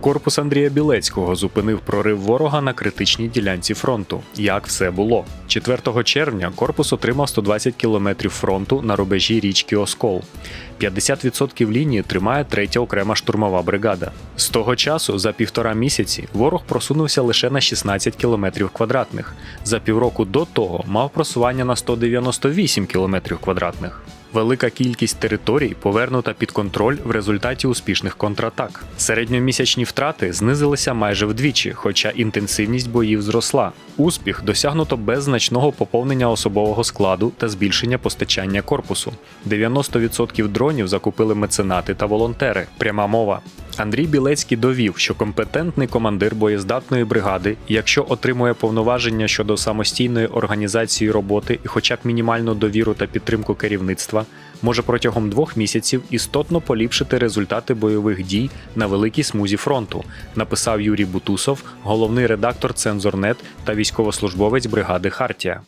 Корпус Андрія Білецького зупинив прорив ворога на критичній ділянці фронту. Як все було? 4 червня корпус отримав 120 кілометрів фронту на рубежі річки Оскол. 50% лінії тримає третя окрема штурмова бригада. З того часу за півтора місяці ворог просунувся лише на 16 кілометрів квадратних. За півроку до того мав просування на 198 кілометрів квадратних. Велика кількість територій повернута під контроль в результаті успішних контратак. Середньомісячні втрати знизилися майже вдвічі, хоча інтенсивність боїв зросла. Успіх досягнуто без значного поповнення особового складу та збільшення постачання корпусу. 90% дронів закупили меценати та волонтери. Пряма мова. Андрій Білецький довів, що компетентний командир боєздатної бригади, якщо отримує повноваження щодо самостійної організації роботи і хоча б мінімальну довіру та підтримку керівництва, може протягом двох місяців істотно поліпшити результати бойових дій на великій смузі фронту, написав Юрій Бутусов, головний редактор Цензорнет та військовослужбовець бригади Хартія.